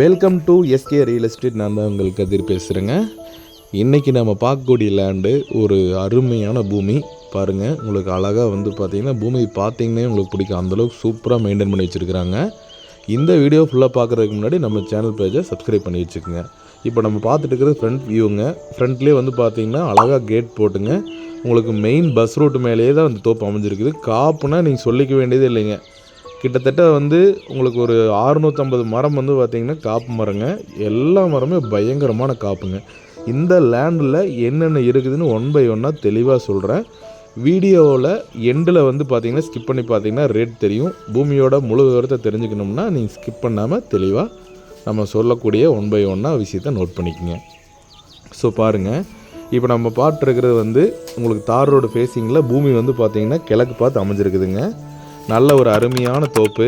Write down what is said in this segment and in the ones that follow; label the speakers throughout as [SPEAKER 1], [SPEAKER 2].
[SPEAKER 1] Welcome to SK real estate நான் தான் உங்களுக்கு கதிர் பேசுகிறேங்க இன்றைக்கி நம்ம பார்க்கக்கூடிய லேண்டு ஒரு அருமையான பூமி. பாருங்கள் உங்களுக்கு அழகாக வந்து பார்த்தீங்கன்னா பூமி பார்த்தீங்கன்னே உங்களுக்கு பிடிக்கும். அந்தளவுக்கு சூப்பராக மெயின்டைன் பண்ணி வச்சுருக்கிறாங்க. இந்த வீடியோ ஃபுல்லாக பார்க்குறதுக்கு முன்னாடி நம்ம சேனல் பேஜை சப்ஸ்கிரைப் பண்ணி வச்சுக்கோங்க. இப்போ நம்ம பார்த்துட்டு இருக்கிறது ஃப்ரண்ட் வியூங்க ஃப்ரண்ட்லேயே வந்து பார்த்தீங்கன்னா அழகாக கேட் போட்டுங்க. உங்களுக்கு மெயின் பஸ் ரூட் மேலேயே தான் அந்த தோப்பு அமைஞ்சிருக்குது. காப்புனா நீங்கள் சொல்லிக்க வேண்டியதே இல்லைங்க. கிட்டத்தட்ட வந்து உங்களுக்கு ஒரு அறுநூற்றம்பது மரம் வந்து பார்த்திங்கன்னா காப்பு மரங்க. எல்லா மரமே பயங்கரமான காப்புங்க. இந்த லேண்டில் என்னென்ன இருக்குதுன்னு ஒன் பை ஒன்னாக தெளிவாக சொல்கிறேன் வீடியோவில் எண்டில் வந்து பார்த்தீங்கன்னா ஸ்கிப் பண்ணி பார்த்தீங்கன்னா ரேட் தெரியும். பூமியோட முழு விவரத்தை தெரிஞ்சுக்கணும்னா நீங்கள் ஸ்கிப் பண்ணாமல் தெளிவாக நம்ம சொல்லக்கூடிய ஒன் பை ஒன்னாக விஷயத்தை நோட் பண்ணிக்கோங்க. ஸோ பாருங்கள் இப்போ நம்ம பார்த்துருக்கிறது வந்து உங்களுக்கு தார் ரோடு ஃபேஸிங்கில் பூமி வந்து பார்த்திங்கன்னா கிழக்கு பார்த்து அமைஞ்சிருக்குதுங்க. நல்ல ஒரு அருமையான தோப்பு.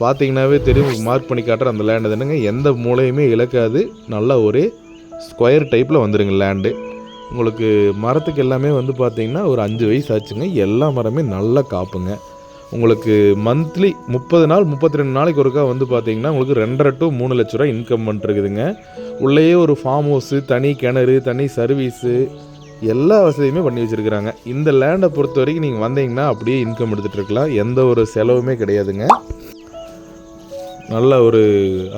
[SPEAKER 1] பார்த்தீங்கன்னாவே தெரியும் உங்களுக்கு மார்க் பண்ணி காட்டுற அந்த லேண்டு தானுங்க எந்த மூலையுமே இழக்காது. நல்ல ஒரு ஸ்கொயர் டைப்பில் வந்துடுங்க லேண்டு உங்களுக்கு மரத்துக்கு எல்லாமே வந்து பார்த்தீங்கன்னா ஒரு அஞ்சு வயசு ஆச்சுங்க. எல்லா மரமே நல்லா காப்புங்க. உங்களுக்கு மந்த்லி முப்பது நாள் முப்பத்தி ரெண்டு நாளைக்கு ஒருக்கா வந்து பார்த்தீங்கன்னா உங்களுக்கு ரெண்டரை டு மூணு லட்ச ரூபா இன்கம் பண்ணிருக்குதுங்க உள்ளேயே ஒரு ஃபார்ம் ஹவுஸு தனி கிணறு தனி சர்வீஸு எல்லா வசதியுமே பண்ணி வச்சுருக்குறாங்க. இந்த லேண்டை பொறுத்த வரைக்கும் நீங்கள் வந்தீங்கன்னா அப்படியே இன்கம் எடுத்துகிட்டு இருக்கலாம். எந்த ஒரு செலவுமே கிடையாதுங்க. நல்ல ஒரு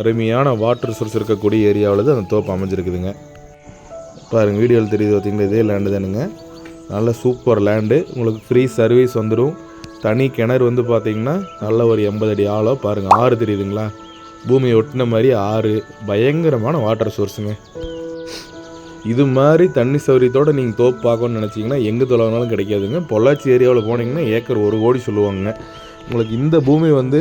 [SPEAKER 1] அருமையான வாட்டர் சோர்ஸ் இருக்கக்கூடிய ஏரியாவில் தான் அந்த தோப்பு அமைஞ்சிருக்குதுங்க. பாருங்கள் வீடியோவில் தெரியுது பார்த்தீங்களா இதே லேண்டு தானுங்க. நல்ல சூப்பர் லேண்டு உங்களுக்கு ஃப்ரீ சர்வீஸ் வந்துடும் தனி கிணறு வந்து பார்த்தீங்கன்னா நல்ல ஒரு எண்பது அடி ஆழம். பாருங்கள் ஆறு தெரியுதுங்களா? பூமியை ஒட்டின மாதிரி ஆறு. பயங்கரமான வாட்டர் சோர்ஸுங்க இது மாதிரி தண்ணி சௌகரியத்தோடு நீங்கள் தோப்பு பார்க்கணும்னு நினச்சிங்கன்னா எங்கே தொலைனாலும் கிடைக்காதுங்க. பொள்ளாச்சி ஏரியாவில் போனீங்கன்னா ஏக்கர் ஒரு கோடி சொல்லுவாங்க. உங்களுக்கு இந்த பூமி வந்து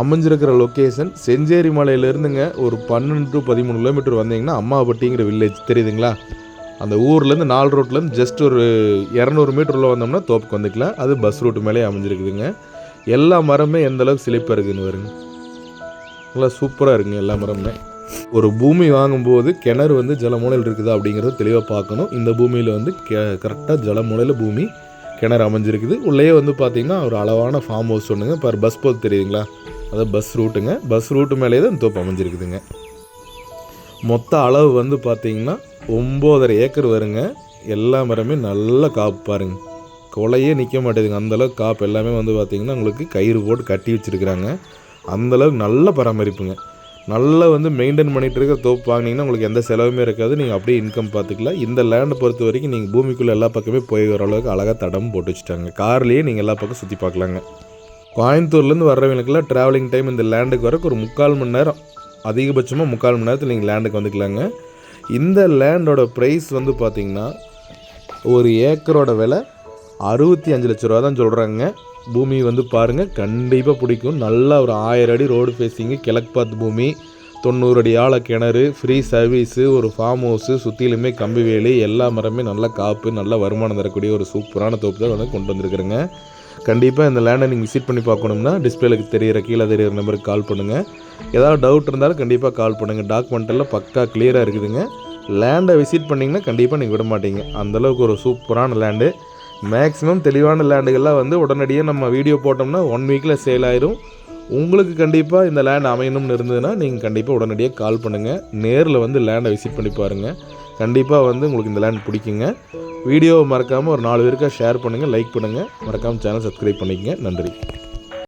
[SPEAKER 1] அமைஞ்சிருக்கிற லொக்கேஷன் செஞ்சேரி மலையிலேருந்துங்க ஒரு பன்னெண்டு டு பதிமூணு கிலோமீட்டர் வந்தீங்கன்னா அம்மாபட்டிங்கிற வில்லேஜ் தெரியுதுங்களா? அந்த ஊர்லேருந்து நாலு ரோட்லேருந்து ஜஸ்ட் ஒரு இரநூறு மீட்டரில் வந்தோம்னா தோப்புக்கு வந்துக்கலாம். அது பஸ் ரூட் மேலே அமைஞ்சிருக்குதுங்க. எல்லா மரமே எந்தளவுக்கு செழிப்பாக இருக்குதுன்னு வருங்க நல்லா சூப்பராக இருக்குங்க எல்லா மரமுமே. ஒரு பூமி வாங்கும்போது கிணறு வந்து ஜலமூலையில் இருக்குதா அப்படிங்கிறத தெளிவாக பார்க்கணும். இந்த பூமியில் வந்து கெ கரெக்டாக ஜலமூலையில் பூமி கிணறு அமைஞ்சிருக்குது. உள்ளேயே வந்து பார்த்தீங்கன்னா ஒரு அளவான ஃபார்ம் ஹவுஸ் ஒன்றுங்க பர் பஸ் போது தெரியுதுங்களா? அதாவது பஸ் ரூட்டுங்க பஸ் ரூட்டு மேலே தான் இந்த தோப்பு அமைஞ்சிருக்குதுங்க. மொத்த அளவு வந்து பார்த்தீங்கன்னா ஒம்போதரை ஏக்கர் வருங்க. எல்லா மரமே நல்லா காப்பு பாருங்க. கொலையே நிற்க மாட்டேதுங்க. அந்தளவுக்கு காப்பு எல்லாமே வந்து பார்த்திங்கன்னா உங்களுக்கு கயிறு போட்டு கட்டி வச்சுருக்குறாங்க. அந்தளவுக்கு நல்ல பராமரிப்புங்க. நல்லா வந்து மெயின்டைன் பண்ணிகிட்டு இருக்க தோப்பு வாங்கினீங்கன்னா உங்களுக்கு எந்த செலவுமே இருக்காது. நீங்கள் அப்படியே இன்கம் பார்த்துக்கலாம் இந்த லேண்டை பொறுத்த வரைக்கும் நீங்கள் பூமிக்குள்ளே எல்லா பக்கமே போய் வர அளவுக்கு அழகாக தடம் போட்டு வச்சுட்டாங்க. கார்லேயே நீங்கள் எல்லா பக்கம் சுற்றி பார்க்கலாங்க கோயம்புத்தூர்லேருந்து வர்றவங்களுக்குலாம் ட்ராவலிங் டைம் இந்த லேண்டுக்கு வரக்கு ஒரு முக்கால் மணி நேரம். அதிகபட்சமாக முக்கால் மணி நேரத்தில் நீங்கள் லேண்டுக்கு வந்துக்கலாங்க. இந்த லேண்டோட ப்ரைஸ் வந்து பார்த்திங்கன்னா ஒரு ஏக்கரோட விலை அறுபத்தி அஞ்சு லட்ச ரூபா தான் சொல்கிறாங்க பூமி வந்து பாருங்கள் கண்டிப்பாக பிடிக்கும். நல்லா ஒரு ஆயிரம் அடி ரோடு ஃபேஸிங்கு கிழக்கு பார்த்து பூமி தொண்ணூறு அடி ஆழ கிணறு ஃப்ரீ சர்வீஸு ஒரு ஃபார்ம் ஹவுஸு சுற்றிலுமே கம்பி வேலி எல்லா மரமே நல்லா காப்பு நல்ல வருமானம் தரக்கூடிய ஒரு சூப்பரான தோப்பு தான் வந்து கொண்டு வந்திருக்கிறேங்க. கண்டிப்பாக இந்த லேண்டை நீங்கள் விசிட் பண்ணி பார்க்கணும்னா டிஸ்பிளேக்கு தெரியிற கீழே தெரிகிற நம்பருக்கு கால் பண்ணுங்கள் ஏதாவது டவுட் இருந்தாலும் கண்டிப்பாக கால் பண்ணுங்கள் டாக்குமெண்ட்டெல்லாம் பக்கா கிளியராக இருக்குதுங்க. லேண்டை விசிட் பண்ணிங்கன்னா கண்டிப்பாக நீங்கள் விட மாட்டீங்க. அந்தளவுக்கு ஒரு சூப்பரான லேண்டு மேக்ஸிமம் தெளிவான லேண்டுகள்லாம் வந்து உடனடியாக நம்ம வீடியோ போட்டோம்னா ஒன் வீக்கில் சேல் ஆயிரும். உங்களுக்கு கண்டிப்பாக இந்த லேண்ட் அமையணும்னு இருந்ததுன்னா நீங்கள் கண்டிப்பாக உடனடியாக கால் பண்ணுங்கள் நேரில் வந்து லேண்டை விசிட் பண்ணி பாருங்கள் கண்டிப்பாக வந்து உங்களுக்கு இந்த லேண்ட் பிடிக்குங்க. வீடியோவை மறக்காமல் ஒரு நாலு பேருக்காக ஷேர் பண்ணுங்கள் லைக் பண்ணுங்கள் மறக்காமல் சேனல் சப்ஸ்கிரைப் பண்ணிக்கங்க. நன்றி.